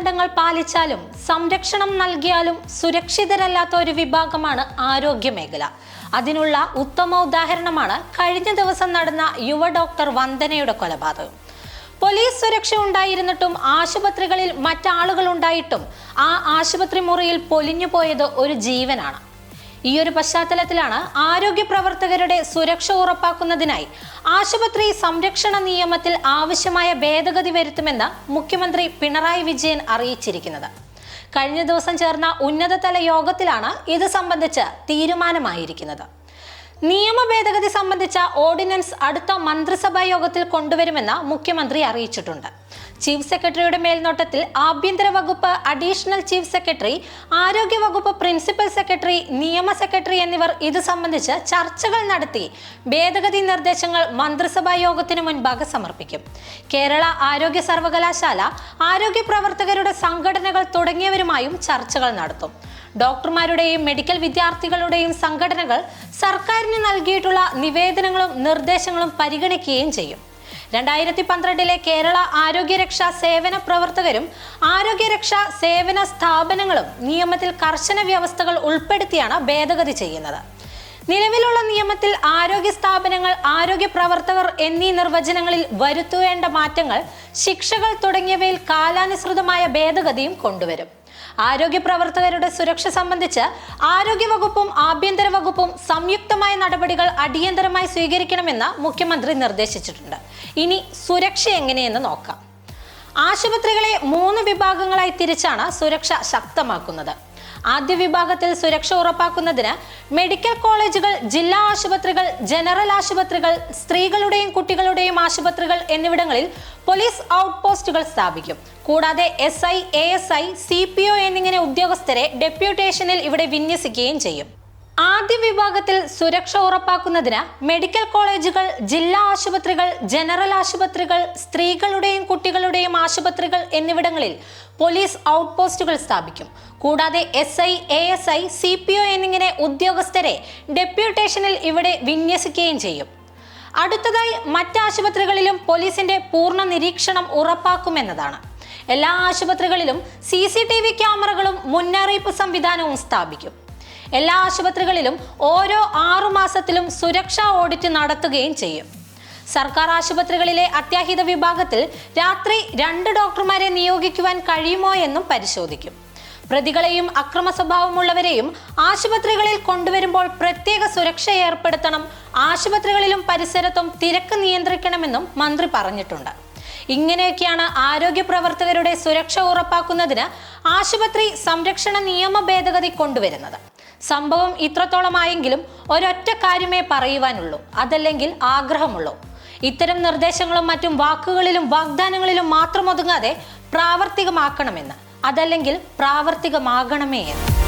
മാനദണ്ഡങ്ങൾ പാലിച്ചാലും സംരക്ഷണം നൽകിയാലും സുരക്ഷിതരല്ലാത്ത ഒരു വിഭാഗമാണ് ആരോഗ്യ മേഖല അതിനുള്ള ഉത്തമ ഉദാഹരണമാണ് കഴിഞ്ഞ ദിവസം നടന്ന യുവ ഡോക്ടർ വന്ദനയുടെ കൊലപാതകം. പോലീസ് സുരക്ഷ ഉണ്ടായിരുന്നിട്ടും ആശുപത്രികളിൽ മറ്റാളുകൾ ഉണ്ടായിട്ടും ആ ആശുപത്രി മുറിയിൽ പൊലിഞ്ഞു പോയത് ഒരു ജീവനാണ്. ഈ ഒരു പശ്ചാത്തലത്തിലാണ് ആരോഗ്യ പ്രവർത്തകരുടെ സുരക്ഷ ഉറപ്പാക്കുന്നതിനായി ആശുപത്രി സംരക്ഷണ നിയമത്തിൽ ആവശ്യമായ ഭേദഗതി വരുത്തുമെന്ന് മുഖ്യമന്ത്രി പിണറായി വിജയൻ അറിയിച്ചിരിക്കുന്നത്. കഴിഞ്ഞ ദിവസം ചേർന്ന ഉന്നതതല യോഗത്തിലാണ് ഇത് സംബന്ധിച്ച് തീരുമാനമായിരിക്കുന്നത്. നിയമ ഭേദഗതി സംബന്ധിച്ച ഓർഡിനൻസ് അടുത്ത മന്ത്രിസഭാ യോഗത്തിൽ കൊണ്ടുവരുമെന്ന് മുഖ്യമന്ത്രി അറിയിച്ചിട്ടുണ്ട്. ചീഫ് സെക്രട്ടറിയുടെ മേൽനോട്ടത്തിൽ ആഭ്യന്തര വകുപ്പ് അഡീഷണൽ ചീഫ് സെക്രട്ടറി ആരോഗ്യ വകുപ്പ് പ്രിൻസിപ്പൽ സെക്രട്ടറി നിയമ സെക്രട്ടറി എന്നിവർ ഇത് സംബന്ധിച്ച് ചർച്ചകൾ നടത്തി. ഭേദഗതി നിർദ്ദേശങ്ങൾ മന്ത്രിസഭാ യോഗത്തിന് മുൻപാകെ സമർപ്പിക്കും. കേരള ആരോഗ്യ സർവകലാശാല ആരോഗ്യ പ്രവർത്തകരുടെ സംഘടനകൾ തുടങ്ങിയവരുമായും ചർച്ചകൾ നടത്തും. ഡോക്ടർമാരുടെയും മെഡിക്കൽ വിദ്യാർത്ഥികളുടെയും സംഘടനകൾ സർക്കാരിന് നൽകിയിട്ടുള്ള നിവേദനങ്ങളും നിർദ്ദേശങ്ങളും പരിഗണിക്കുകയും ചെയ്യും. രണ്ടായിരത്തി പന്ത്രണ്ടിലെ കേരള ആരോഗ്യരക്ഷാ സേവന പ്രവർത്തകരും ആരോഗ്യരക്ഷാ സേവന സ്ഥാപനങ്ങളും നിയമത്തിൽ കർശന വ്യവസ്ഥകൾ ഉൾപ്പെടുത്തിയാണ് ഭേദഗതി ചെയ്യുന്നത്. നിലവിലുള്ള നിയമത്തിൽ ആരോഗ്യ സ്ഥാപനങ്ങൾ ആരോഗ്യ പ്രവർത്തകർ എന്നീ നിർവചനങ്ങളിൽ വരുത്തുവേണ്ട മാറ്റങ്ങൾ ശിക്ഷകൾ തുടങ്ങിയവയിൽ കാലാനുസൃതമായ ഭേദഗതിയും കൊണ്ടുവരും. ആരോഗ്യ പ്രവർത്തകരുടെ സുരക്ഷ സംബന്ധിച്ച് ആരോഗ്യ വകുപ്പും ആഭ്യന്തര വകുപ്പും സംയുക്തമായ നടപടികൾ അടിയന്തരമായി സ്വീകരിക്കണമെന്ന് മുഖ്യമന്ത്രി നിർദ്ദേശിച്ചിട്ടുണ്ട്. ഇനി സുരക്ഷ എങ്ങനെയെന്ന് നോക്കാം. ആശുപത്രികളെ മൂന്ന് വിഭാഗങ്ങളായി തിരിച്ചാണ് സുരക്ഷ ശക്തമാക്കുന്നത്. ആദ്യ വിഭാഗത്തിൽ സുരക്ഷ ഉറപ്പാക്കുന്നതിന് മെഡിക്കൽ കോളേജുകൾ ജില്ലാ ആശുപത്രികൾ ജനറൽ ആശുപത്രികൾ സ്ത്രീകളുടെയും കുട്ടികളുടെയും ആശുപത്രികൾ എന്നിവിടങ്ങളിൽ പോലീസ് ഔട്ട് പോസ്റ്റുകൾ സ്ഥാപിക്കും. കൂടാതെ S I A S I C P O എന്നിങ്ങനെ ഉദ്യോഗസ്ഥരെ ഡെപ്യൂട്ടേഷനിൽ ഇവിടെ വിന്യസിക്കുകയും ചെയ്യും. ആദ്യ വിഭാഗത്തിൽ സുരക്ഷ ഉറപ്പാക്കുന്നതിന് മെഡിക്കൽ കോളേജുകൾ ജില്ലാ ആശുപത്രികൾ ജനറൽ ആശുപത്രികൾ സ്ത്രീകളുടെയും കുട്ടികളുടെയും ആശുപത്രികൾ എന്നിവിടങ്ങളിൽ പോലീസ് ഔട്ട് പോസ്റ്റുകൾ സ്ഥാപിക്കും. കൂടാതെ S I A S I C P O എന്നിങ്ങനെ ഉദ്യോഗസ്ഥരെ ഡെപ്യൂട്ടേഷനിൽ ഇവിടെ വിന്യസിക്കുകയും ചെയ്യും. അടുത്തതായി മറ്റ് ആശുപത്രികളിലും പോലീസിന്റെ പൂർണ നിരീക്ഷണം ഉറപ്പാക്കുമെന്നതാണ്. എല്ലാ ആശുപത്രികളിലും സി സി ടി വി ക്യാമറകളും മുന്നറിയിപ്പ് സംവിധാനവും സ്ഥാപിക്കും. എല്ലാ ആശുപത്രികളിലും ഓരോ ആറുമാസത്തിലും സുരക്ഷാ ഓഡിറ്റ് നടത്തുകയും ചെയ്യും. സർക്കാർ ആശുപത്രികളിലെ അത്യാഹിത വിഭാഗത്തിൽ രാത്രി രണ്ട് ഡോക്ടർമാരെ നിയോഗിക്കുവാൻ കഴിയുമോ എന്നും പരിശോധിക്കും. പ്രതികളെയും അക്രമ സ്വഭാവമുള്ളവരെയും ആശുപത്രികളിൽ കൊണ്ടുവരുമ്പോൾ പ്രത്യേക സുരക്ഷ ഏർപ്പെടുത്തണം. ആശുപത്രികളിലും പരിസരത്തും തിരക്ക് നിയന്ത്രിക്കണമെന്നും മന്ത്രി പറഞ്ഞിട്ടുണ്ട്. ഇങ്ങനെയൊക്കെയാണ് ആരോഗ്യ പ്രവർത്തകരുടെ സുരക്ഷ ഉറപ്പാക്കുന്നതിന് ആശുപത്രി സംരക്ഷണ നിയമ ഭേദഗതി കൊണ്ടുവരുന്നത്. സംഭവം ഇത്രത്തോളമായെങ്കിലും ഒരൊറ്റ കാര്യമേ പറയുവാനുള്ളൂ. അതല്ലെങ്കിൽ ആഗ്രഹമുള്ളൂ. ഇത്തരം നിർദ്ദേശങ്ങളും മറ്റും വാക്കുകളിലും വാഗ്ദാനങ്ങളിലും മാത്രം ഒതുങ്ങാതെ പ്രാവർത്തികമാക്കണമെന്ന് അതല്ലെങ്കിൽ പ്രാവർത്തികമാകണമേ എന്ന്.